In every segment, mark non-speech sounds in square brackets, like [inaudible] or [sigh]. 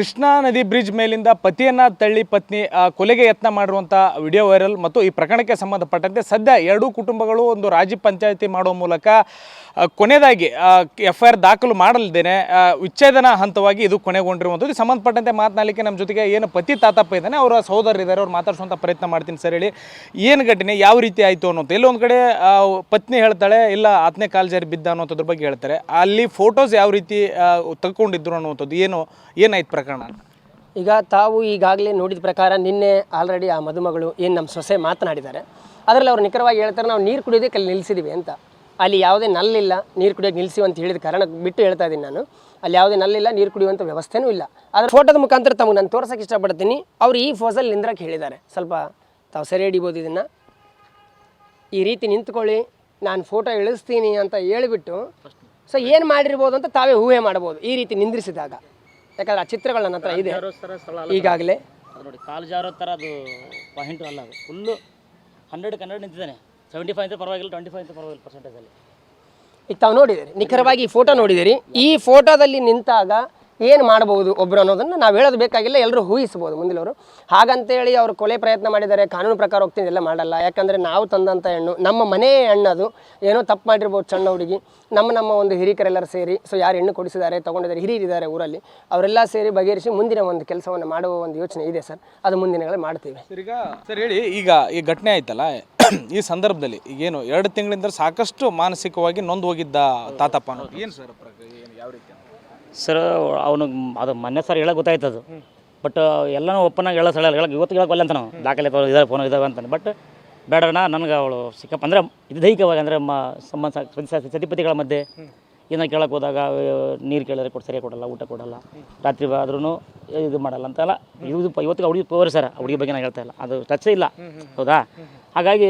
ಕೃಷ್ಣಾ ನದಿ ಬ್ರಿಡ್ಜ್ ಮೇಲಿಂದ ಪತಿಯನ್ನ ತಳ್ಳಿ ಪತ್ನಿ ಕೊಲೆಗೆ ಯತ್ನ ಮಾಡಿರುವಂಥ ವಿಡಿಯೋ ವೈರಲ್ ಮತ್ತು ಈ ಪ್ರಕರಣಕ್ಕೆ ಸಂಬಂಧಪಟ್ಟಂತೆ ಸದ್ಯ ಎರಡೂ ಕುಟುಂಬಗಳು ಒಂದು ರಾಜಿ ಪಂಚಾಯಿತಿ ಮಾಡುವ ಮೂಲಕ ಕೊನೆಯದಾಗಿ ಎಫ್ ಐ ಆರ್ ದಾಖಲು ಮಾಡಲ್ದೇನೆ ವಿಚ್ಛೇದನ ಹಂತವಾಗಿ ಇದು ಕೊನೆಗೊಂಡಿರುವಂಥದ್ದು. ಸಂಬಂಧಪಟ್ಟಂತೆ ಮಾತನಾಡಲಿಕ್ಕೆ ನಮ್ಮ ಜೊತೆಗೆ ಏನು ಪತಿ ತಾತಪ್ಪ ಇದ್ದಾನೆ. ಅವರ ಸಹೋದರ ಇದ್ದಾರೆ. ಅವ್ರು ಮಾತಾಡಿಸುವಂಥ ಪ್ರಯತ್ನ ಮಾಡ್ತೀನಿ ಸರ್ ಹೇಳಿ. ಏನು ಘಟನೆ, ಯಾವ ರೀತಿ ಆಯಿತು ಅನ್ನೋದು. ಎಲ್ಲೊಂದು ಕಡೆ ಪತ್ನಿ ಹೇಳ್ತಾಳೆ, ಇಲ್ಲ ಆತನೇ ಕಾಲು ಜಾರಿ ಬಿದ್ದ ಅನ್ನೋದ್ರ ಬಗ್ಗೆ ಹೇಳ್ತಾರೆ. ಅಲ್ಲಿ ಫೋಟೋಸ್ ಯಾವ ರೀತಿ ತಗೊಂಡಿದ್ರು ಅನ್ನುವಂಥದ್ದು ಏನು, ಏನಾಯ್ತು ಪ್ರಕರಣ ಈಗ ತಾವು ಈಗಾಗಲೇ ನೋಡಿದ ಪ್ರಕಾರ ನಿನ್ನೆ ಆಲ್ರೆಡಿ ಆ ಮದುಮಗಳು ಏನು ನಮ್ಮ ಸೊಸೆ ಮಾತನಾಡಿದ್ದಾರೆ. ಅದರಲ್ಲಿ ಅವ್ರು ನಿಖರವಾಗಿ ಹೇಳ್ತಾರೆ, ನಾವು ನೀರು ಕುಡಿಯೋದಕ್ಕೆ ಅಲ್ಲಿ ನಿಲ್ಲಿಸಿದ್ವಿ ಅಂತ. ಅಲ್ಲಿ ಯಾವುದೇ ನಲ್ಲಿಲ್ಲ, ನೀರು ಕುಡಿಯೋಕೆ ನಿಲ್ಲಿಸಿ ಅಂತ ಹೇಳಿದ ಕಾರಣ ಬಿಟ್ಟು ಹೇಳ್ತಾ ಇದ್ದೀನಿ ನಾನು. ಅಲ್ಲಿ ಯಾವುದೇ ನಲ್ಲಿಲ್ಲ, ನೀರು ಕುಡಿಯುವಂಥ ವ್ಯವಸ್ಥೆನೂ ಇಲ್ಲ. ಅದರ ಫೋಟೋದ ಮುಖಾಂತರ ತಮಗೆ ನಾನು ತೋರ್ಸೋಕೆ ಇಷ್ಟಪಡ್ತೀನಿ. ಅವ್ರು ಈ ಫೋಸಲ್ಲಿ ನಿಂದ್ರಕ್ಕೆ ಹೇಳಿದ್ದಾರೆ. ಸ್ವಲ್ಪ ತಾವು ಸೆರೆ ಹಿಡಿಬೋದು ಇದನ್ನು. ಈ ರೀತಿ ನಿಂತ್ಕೊಳ್ಳಿ, ನಾನು ಫೋಟೋ ಇಳಿಸ್ತೀನಿ ಅಂತ ಹೇಳಿಬಿಟ್ಟು ಸೊ ಏನು ಮಾಡಿರ್ಬೋದು ಅಂತ ತಾವೇ ಊಹೆ ಮಾಡ್ಬೋದು ಈ ರೀತಿ ನಿಂದ್ರಿಸಿದಾಗ. ಯಾಕಂದ್ರೆ ಆ ಚಿತ್ರಗಳ ನನ್ನ ಹತ್ರ ಇದೆ. ಈಗಾಗಲೇ. ಅದು ನೋಡಿ ಕಾಲು ಜಾರೋ ಥರ ಅದು ಪಾಯಿಂಟು ಅಲ್ಲ ಅದು. ಫುಲ್ಲು ಹಂಡ್ರೆಡ್ ಹಂಡ್ರೆಡ್ ನಿಂತಿದ್ದಾನೆ. ಸೆವೆಂಟಿ ಫೈವ್ ಅಂತ ಪರವಾಗಿಲ್ಲ ಟ್ವೆಂಟಿ ಫೈವ್ ಅಂತ ಪರವಾಗಿಲ್ಲ ಪರ್ಸೆಂಟೇಜಲ್ಲಿ ಈಗ ತಾವು ನೋಡಿದಿರಿ ನಿಖರವಾಗಿ ಈ ಫೋಟೋ ನೋಡಿದ್ದೀರಿ. ಈ ಫೋಟೋದಲ್ಲಿ ನಿಂತಾಗ ಏನು ಮಾಡಬಹುದು ಒಬ್ಬರು ಅನ್ನೋದನ್ನು ನಾವು ಹೇಳೋದು ಬೇಕಾಗಿಲ್ಲ ಎಲ್ಲರೂ ಊಹಿಸ್ಬೋದು ಮುಂದಿನವರು. ಹಾಗಂತೇಳಿ ಅವರು ಕೊಲೆ ಪ್ರಯತ್ನ ಮಾಡಿದ್ದಾರೆ, ಕಾನೂನು ಪ್ರಕಾರ ಹೋಗ್ತೀನಿ ಎಲ್ಲ ಮಾಡಲ್ಲ. ಯಾಕಂದರೆ ನಾವು ತಂದಂಥ ಹೆಣ್ಣು, ನಮ್ಮ ಮನೆ ಹೆಣ್ಣದು ಏನೋ ತಪ್ಪು ಮಾಡಿರ್ಬೋದು ಸಣ್ಣ ಹುಡುಗಿ. ನಮ್ಮ ನಮ್ಮ ಒಂದು ಹಿರಿಕರೆಲ್ಲರೂ ಸೇರಿ ಸೊ ಯಾರು ಹೆಣ್ಣು ಕೊಡಿಸಿದ್ದಾರೆ, ತೊಗೊಂಡಿದ್ದಾರೆ, ಹಿರಿಯರಿದ್ದಾರೆ ಊರಲ್ಲಿ. ಅವರೆಲ್ಲ ಸೇರಿ ಬಗೆಹರಿಸಿ ಮುಂದಿನ ಒಂದು ಕೆಲಸವನ್ನು ಮಾಡುವ ಒಂದು ಯೋಚನೆ ಇದೆ ಸರ್. ಅದು ಮುಂದಿನಗಳಲ್ಲಿ ಮಾಡ್ತೀವಿ. ಈಗ ಸರ್ ಹೇಳಿ, ಈಗ ಈ ಘಟನೆ ಆಯ್ತಲ್ಲ, [coughs] ಈ ಸಂದರ್ಭದಲ್ಲಿ ಈಗೇನು ಎರಡು ತಿಂಗಳಿಂದ ಸಾಕಷ್ಟು ಮಾನಸಿಕವಾಗಿ ನೊಂದು ಹೋಗಿದ್ದ ತಾತಪ್ಪ ಏನು ಸರ್ ಯಾವ ರೀತಿ? ಸರ್ ಅವನಿಗೆ ಅದು ಮೊನ್ನೆ ಸರ್ ಹೇಳಕ್ಕೆ ಗೊತ್ತಾಯ್ತು ಅದು ಬಟ್ ಎಲ್ಲನೂ ಒಪ್ಪನಾಗಿ ಹೇಳೋ ಸಲ ಹೇಳಕ್ಕೆ ಇವತ್ತು ಹೇಳಕ್ಕೆ ಒಲ್ಲ ಅಂತ ನಾವು. ದಾಖಲೆ ಇದಾವೆ ಫೋನ್ ಇದಾವೆ ಅಂತಾನೆ ಬಟ್ ಬೇಡಣ್ಣ ನನಗೆ ಅವಳು ಸಿಕ್ಕಪ್ಪ ಅಂದರೆ ಇದು ದೈಹಿಕವಾಗಿ ಅಂದರೆ ಮ ಸಂಬಂಧ ಸತಿ- ಸತಿ- ಸತಿಪತಿಗಳ ಮಧ್ಯೆ ಏನ ಕೇಳಕ್ಕೆ ಹೋದಾಗ ನೀರು ಕೇಳಿದ್ರೆ ಕೊಟ್ಟು ಸರಿಯಾಗಿ ಕೊಡಲ್ಲ ಊಟ ಕೊಡಲ್ಲ. ರಾತ್ರಿ ಆದ್ರೂ ಇದು ಮಾಡಲ್ಲ ಅಂತೆಲ್ಲ ಇದು ಪ- ಇವತ್ತಿಗೆ ಹುಡುಗಿ ಪವರ್ ಸರ್ ಹುಡುಗಿ ಬಗ್ಗೆ ನಾನು ಹೇಳ್ತಾ ಇಲ್ಲ. ಅದು ಟಚ್ ಇಲ್ಲ. ಹೌದಾ? ಹಾಗಾಗಿ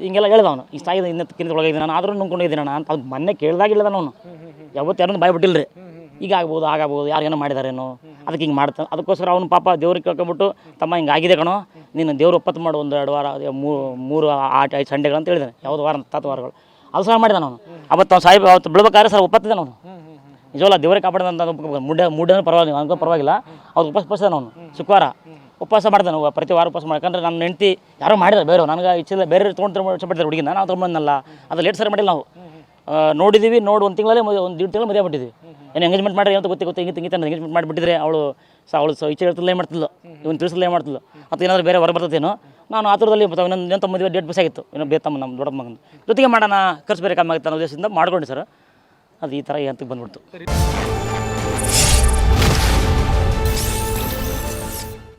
ಹಿಂಗೆಲ್ಲ ಹೇಳ್ದ ಅವನು. ಈ ಆಗಿದೆ ಇನ್ನತ್ತು ಒಳಗೆ ಒಳಗಿದ್ದೀನಿ ನಾನು. ಆದರೂ ನುಂಗ್ಕೊಂಡಿದ್ದೀನಿ ನಾನು. ಅಂತ ಅದು ಮೊನ್ನೆ ಕೇಳಿದಾಗಿಲ್ಲ ಅವನು. ಯಾವತ್ತು ಯಾರನ್ನು ಬಾಯ್ ಬಿಟ್ಟಿಲ್ಲ ರೀ ಈಗ ಆಗ್ಬೋದು ಆಗಾಗ್ಬೋದು ಯಾರಿಗೇನೋ ಮಾಡಿದಾರೇನೋ, ಅದಕ್ಕೆ ಹಿಂಗೆ ಮಾಡ್ತಾನೆ ಅದಕ್ಕೋಸ್ಕರ ಅವ್ನು ಪಾಪ ದೇವ್ರಿಗೆ ಕೇಳ್ಕೊಂಬಿಟ್ಟು, ತಮ್ಮ, ಹಿಂಗೆ ಆಗಿದೆ ಕಣೋ, ನೀನು ದೇವ್ರು ಒಪ್ಪತ್ತು ಮಾಡು, ಒಂದು ಎರಡು ವಾರ ಮೂರು ಆಟ ಐದು ಸಂಡೆಗಳು ಅಂತ ಹೇಳಿದಾನೆ, ಯಾವುದು ವಾರ ತಾತು ವಾರಗಳು. ಅದು ಸಹ ಮಾಡಿದ ಅವನು. ಅವತ್ತು ಅವ್ನು ಸಾಹೇಬ್, ಅವತ್ತು ಬಿಡ್ಬೇಕಾದ್ರೆ ಸರ್ ಒಪ್ಪತ್ತಿದ್ದಾನೆ ಅವನು. ನಿಜವಲ್ಲ, ದೇವರೇ ಕಾಪಾಡಿದಂತ ಮುಡ್ಡ ಮುಡ್ಡ ಪರವಾಗಿಲ್ಲ, ನನಗೂ ಪರವಾಗಿಲ್ಲ. ಅವ್ರು ಉಪವಾಸ ಉಪವಾಸ ಅವನು, ಶುಕ್ರವಾರ. ಉಪವಾಸ ಮಾಡಿದೆ ನಾವು ಪ್ರತಿ ವಾರ ಉಪವಾಸ ಮಾಡ್ಕಂದ್ರೆ ನನ್ನ ಹೆಂಡತಿ ಯಾರೋ ಮಾಡಿದ್ದಾರೆ ಬೇರೆ ನನಗೆ ಇಚ್ಛೆ ಬೇರೆ ತೊಗೊಂಡು ಇಷ್ಟಪಡ್ತಾರೆ ಹುಡುಗಿನ ನಾವು ತೊಗೊಂಬಂದಲ್ಲ ಅದು ಲೇಟ್ ಸರ್ ಮಾಡಿಲ್ಲ ನಾವು. ನೋಡಿದ್ದೀವಿ ನೋಡಿ ಒಂದು ತಿಂಗಳಲ್ಲೇ ಒಂದು ದೀಡ್ ತಿಂಗಳು ಮದುವೆ ಬಿಟ್ಟಿದ್ವಿ ಏನು ಎಂಗೇಜ್ಮೆಂಟ್ ಮಾಡಿ ಅಂತ ಗೊತ್ತಿ ಗೊತ್ತಿ ಹಿಂಗೆ ಹಿಂಗೆ ಎಂಗೇಜ್ಮೆಂಟ್ ಮಾಡಿಬಿಟ್ಟಿದ್ರೆ ಅವಳು ಸ ಅವಳು ಸಹ ಇಚ್ಛೆ ಇರ್ತಲ್ಲೇ ಮಾಡ್ತಿಲ್ಲ ಇವನು ಏನು ಮಾಡ್ತಿಲ್ಲ ಅಥವಾ ಏನಾದರೂ ಬೇರೆ ಹೊರ ಬರ್ತದೇನೋ ನಾನು ಆ ಥರದಲ್ಲಿ ಇನ್ನೊಂದು ಇನ್ನೊಂದು ಮದುವೆ ಡೇಟ್ ಮಿಸ್ ಆಗಿತ್ತು ಇನ್ನೂ ಬೇತಮ್ಮ ನಮ್ಮ ದೊಡ್ಡ ಮಗನ. ಜೊತೆಗೆ ಮಾಡೋಣ, ಖರ್ಚು ಬೇರೆ ಕಮ್ಮಿ ಆಗುತ್ತೆ ಅನ್ನೋ ಉದ್ದೇಶದಿಂದ ಮಾಡ್ಕೊಂಡು ಸರ್. ಅದು ಈ ಥರ ಹಂತಕ್ಕೆ ಬಂದ್ಬಿಡ್ತು.